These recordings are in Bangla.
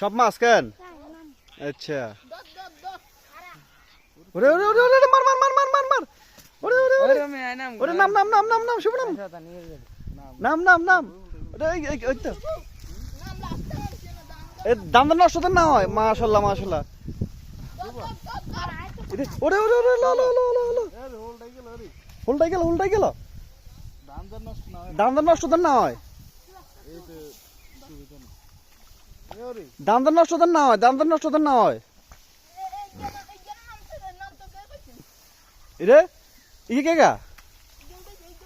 সব মাছ কেন? আচ্ছা। ওরে ওরে ওরে ওরে মার মার মার মার মার মার। ওরে ওরে ওরে। ওরে নাম নাম। নাম নাম নাম শুভ নাম। নাম। নাম নাম ওরে এই এই ওই তো। এ দাম দাম নষ্ট না হয়। মাশাল্লাহ মাশাল্লাহ। ওরে ওরে ওরে লো লো লো লো লো। হুলটাই গেল হুলটাই গেল দাম দাম নষ্ট না হয়। দাম দাম নষ্ট তো না হয় দাম দাম নষ্ট না হয়। এরে ইকে কে গা?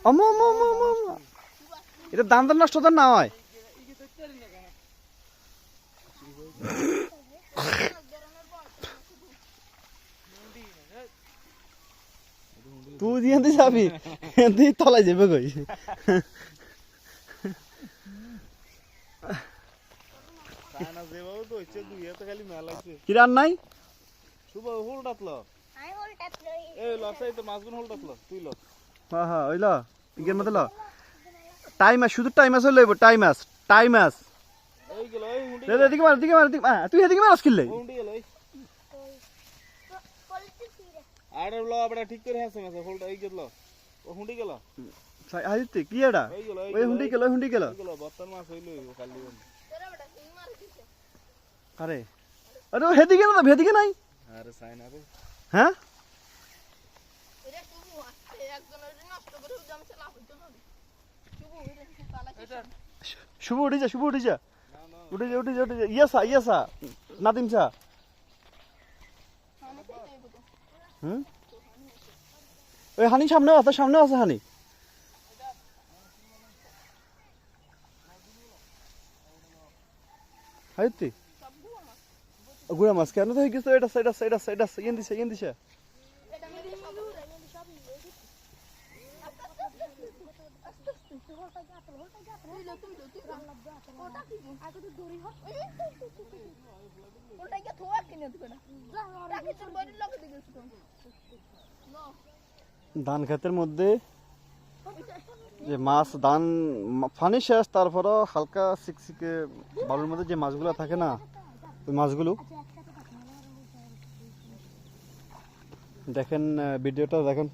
অম অম অম অম এটা দাম দাম নষ্ট না হয়। তুই দিয়ে যাবি? তলায় যাবে কই? কি রান নাই? হ্যাঁ হ্যাঁ ওইল ইগের মতো ল। টাইম আছে শুধু টাইম আছে লইব টাইম আছে টাইম আছে এদিকে মার এদিকে মার এদিকে মার। তুই এদিকে মার কিনলে ঠিক করে হাসে মাসে হোলটা এই গেল। ও হুন্ডি গেল। আদিত্য কি এটা? এই গেল ওই হুন্ডি গেল ওই হুন্ডি গেল। এই গেল বর্তমান মাছ হইল কালি আরে আরে হেদিকে না নাই? আরে সাইন আরে হ্যাঁ? শুভ উঠে যা শুভ উঠে যা। উঠে যা উঠে যা উঠে যা। ইয়াসা ইয়াসা নাদিম সা। হুম? ওই হানি সামনে আছে সামনে আছে হানি। হাইতি গুড়া মাছ কেন তো হয়ে গেছে এটা এটা এটা ইয়েন দিছে ইয়েন দিছে ধান ক্ষেতের মধ্যে যে মাছ দান পানি শেষ তারপরও হালকা সিকসিকে বালুর মধ্যে যে মাছগুলো থাকে না ওই মাছগুলো। দেখেন ভিডিওটা দেখেন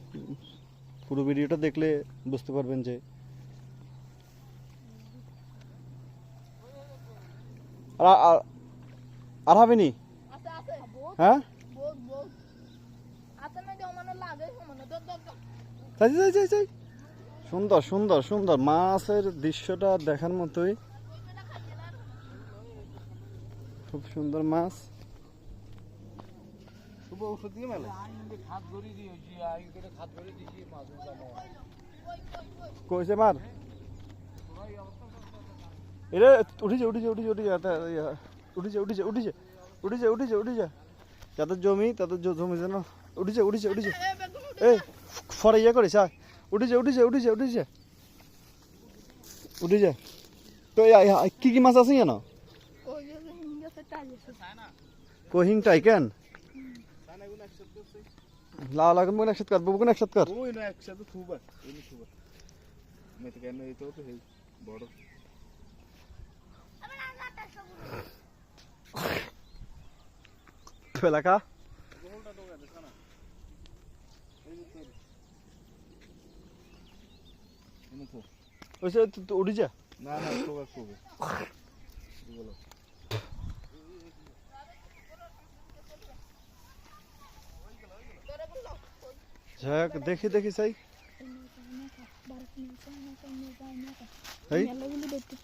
পুরো ভিডিওটা দেখলে বুঝতে পারবেন যে আর হবে নি? হ্যাঁ? যাই চাই চাই যাই। সুন্দর সুন্দর সুন্দর। মাছের দৃশ্যটা দেখার মতোই। খুব সুন্দর মাছ। কইছে মার? এরে উঠিছে উঠিছে উঠিছে উঠিছে এটা, উঠিছে উঠিছে উঠিছে উঠিছে উঠিছে উঠিছে। যাদের জমি তাদের জমি যেন উঠিছে উঠিছে উঠিছে। এই ফরে ইয়ে করিস আয়। উঠিছে উঠিছে উঠিছে উঠিছে উঠিছে তো এই আই- আই- কি কি মাছ আছে জানো কহিং টাইকেন লাল লাগুন বোন একসাথে কর বুবুন একসাথে কর ওই না একসাথে থুবা এই নি থুবা মেতে কেন এই তো তো হেই বড় এলাকা এনে তো ওইসে উঠি যা না না তোকা করবে বলো যাক দেখি দেখি চাই এই দেখতে